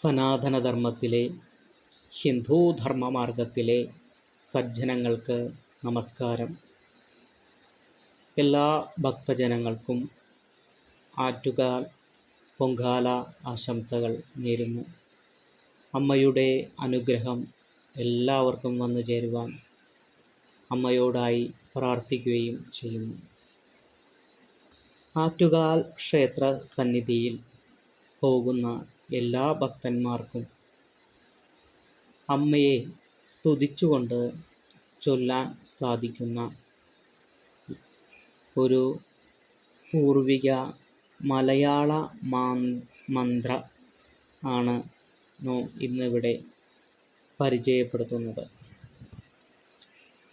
സനാതനധർമ്മത്തിലെ ഹിന്ദുധർമ്മമാർഗത്തിലെ സജ്ജനങ്ങൾക്ക് നമസ്കാരം. എല്ലാ ഭക്തജനങ്ങൾക്കും ആറ്റുകാൽ പൊങ്കാല ആശംസകൾ നേരുന്നു. അമ്മയുടെ അനുഗ്രഹം എല്ലാവർക്കും വന്നു ചേരുവാൻ അമ്മയോടായി പ്രാർത്ഥിക്കുകയും ചെയ്യുന്നു. ആറ്റുകാൽ ക്ഷേത്ര സന്നിധിയിൽ പോകുന്ന എല്ലാ ഭക്തന്മാർക്കും അമ്മയെ സ്തുതിച്ചുകൊണ്ട് ചൊല്ലാൻ സാധിക്കുന്ന ഒരു പൂർവിക മലയാള മന്ത്ര ആണ് ഇന്നിവിടെ പരിചയപ്പെടുത്തുന്നത്.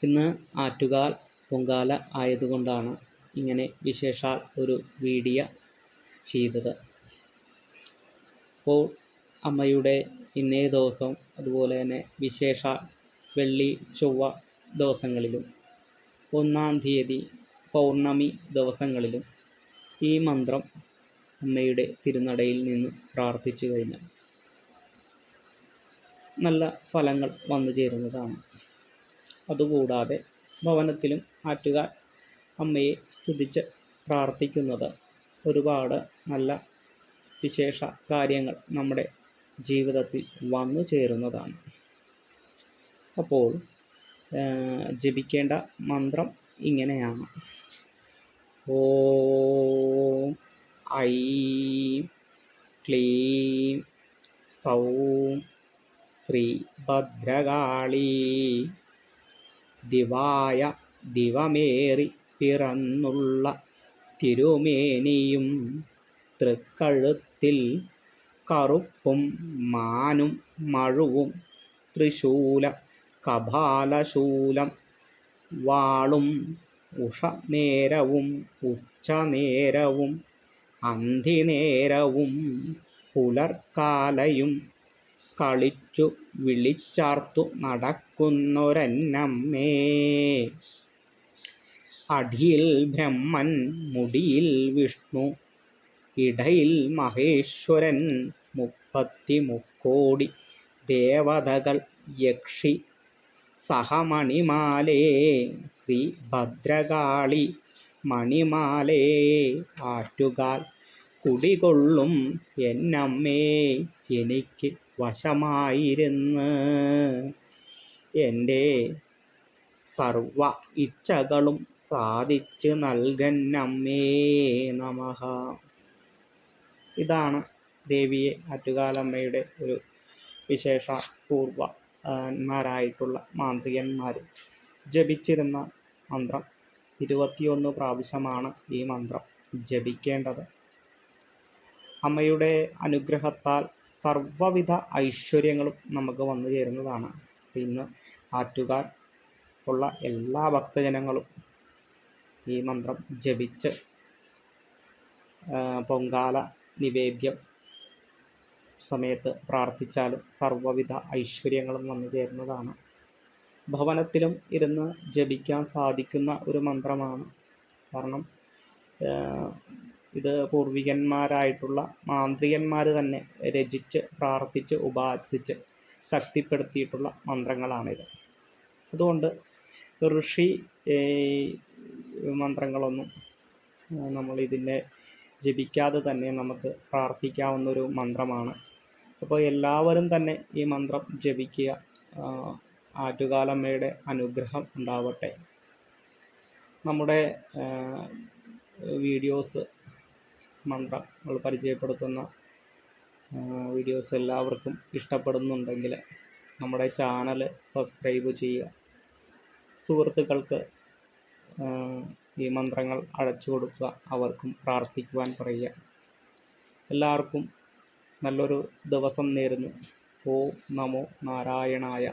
ഇന്ന് ആറ്റുകാൽ പൊങ്കാല ആയതുകൊണ്ടാണ് ഇങ്ങനെ വിശേഷാൽ ഒരു വീഡിയോ ചെയ്തത്. അപ്പോൾ അമ്മയുടെ ഇന്നേ ദിവസം അതുപോലെ തന്നെ വിശേഷ വെള്ളി ചൊവ്വ ദിവസങ്ങളിലും ഒന്നാം തീയതി പൗർണമി ദിവസങ്ങളിലും ഈ മന്ത്രം അമ്മയുടെ തിരുനടയിൽ നിന്ന് പ്രാർത്ഥിച്ചു കഴിഞ്ഞാൽ നല്ല ഫലങ്ങൾ വന്നു ചേരുന്നതാണ്. അതുകൂടാതെ ഭവനത്തിലും ആറ്റുകാൽ അമ്മയെ സ്തുതിച്ച് പ്രാർത്ഥിക്കുന്നത് ഒരുപാട് നല്ല വിശേഷ കാര്യങ്ങൾ നമ്മുടെ ജീവിതത്തിൽ വന്നു ചേരുന്നതാണ്. അപ്പോൾ ജപിക്കേണ്ട മന്ത്രം ഇങ്ങനെയാണ്. ഓ ഐ ക്ലീം സൗം ശ്രീ ഭദ്രകാളി ദിവായ ദിവമേറി പിറന്നുള്ള തിരുമേനിയും തൃക്കഴുത്തിൽ കറുപ്പും മാനും മഴുവും തൃശൂല കപാലശൂലം വാളും ഉഷനേരവും ഉച്ചനേരവും അന്തിനേരവും പുലർക്കാലയും കളിച്ചു വിളിച്ചാർത്തു നടക്കുന്നൊരന്നമ്മേ. അടിയിൽ ബ്രഹ്മൻ മുടിയിൽ വിഷ്ണു ഇടയിൽ മഹേശ്വരൻ മുപ്പത്തി മുക്കോടി ദേവതകൾ യക്ഷി സഹമണിമാലേ ശ്രീ ഭദ്രകാളി മണിമാലേ ആറ്റുകാൽ കുടികൊള്ളും എന്നമ്മേ എനിക്ക് വശമായിരുന്ന്. എന്റെ സർവ ഇച്ഛകളും സാധിച്ചു നൽകന്നമ്മേ നമഃ. ഇതാണ് ദേവിയെ ആറ്റുകാലമ്മയുടെ ഒരു വിശേഷ പൂർവന്മാരായിട്ടുള്ള മാന്ത്രികന്മാർ ജപിച്ചിരുന്ന മന്ത്രം ഇരുപത്തിയൊന്ന് പ്രാവശ്യമാണ് ഈ മന്ത്രം ജപിക്കേണ്ടത്. അമ്മയുടെ അനുഗ്രഹത്താൽ സർവവിധ ഐശ്വര്യങ്ങളും നമുക്ക് വന്നു ചേരുന്നതാണ്. ഇന്ന് ആറ്റുകാൽ ഉള്ള എല്ലാ ഭക്തജനങ്ങളും ഈ മന്ത്രം ജപിച്ച് പൊങ്കാല നിവേദ്യം സമയത്ത് പ്രാർത്ഥിച്ചാലും സർവവിധ ഐശ്വര്യങ്ങളും വന്നു ചേരുന്നതാണ്. ഭവനത്തിലും ഇരുന്ന് ജപിക്കാൻ സാധിക്കുന്ന ഒരു മന്ത്രമാണ്. കാരണം ഇത് പൂർവികന്മാരായിട്ടുള്ള മാന്ത്രികന്മാർ തന്നെ രചിച്ച് പ്രാർത്ഥിച്ച് ഉപാസിച്ച് ശക്തിപ്പെടുത്തിയിട്ടുള്ള മന്ത്രങ്ങളാണിത്. അതുകൊണ്ട് ഋഷി മന്ത്രങ്ങളൊന്നും നമ്മൾ ഇതിന്റെ ജപിക്കാതെ തന്നെ നമുക്ക് പ്രാർത്ഥിക്കാവുന്നൊരു മന്ത്രമാണ്. അപ്പോൾ എല്ലാവരും തന്നെ ഈ മന്ത്രം ജപിക്കുക ആറ്റുകാലമ്മയുടെ അനുഗ്രഹം ഉണ്ടാവട്ടെ. നമ്മുടെ വീഡിയോസ് മന്ത്രങ്ങൾ പരിചയപ്പെടുത്തുന്ന വീഡിയോസ് എല്ലാവർക്കും ഇഷ്ടപ്പെടുന്നുണ്ടെങ്കിൽ നമ്മുടെ ചാനൽ സബ്സ്ക്രൈബ് ചെയ്യുക. സുഹൃത്തുക്കൾക്ക് ഈ മന്ത്രങ്ങൾ അഴച്ചു കൊടുക്കുക അവർക്കും പ്രാർത്ഥിക്കുവാൻ പറയുക. എല്ലാവർക്കും നല്ലൊരു ദിവസം നേരുന്നു. ഓ നമോ നാരായണായ.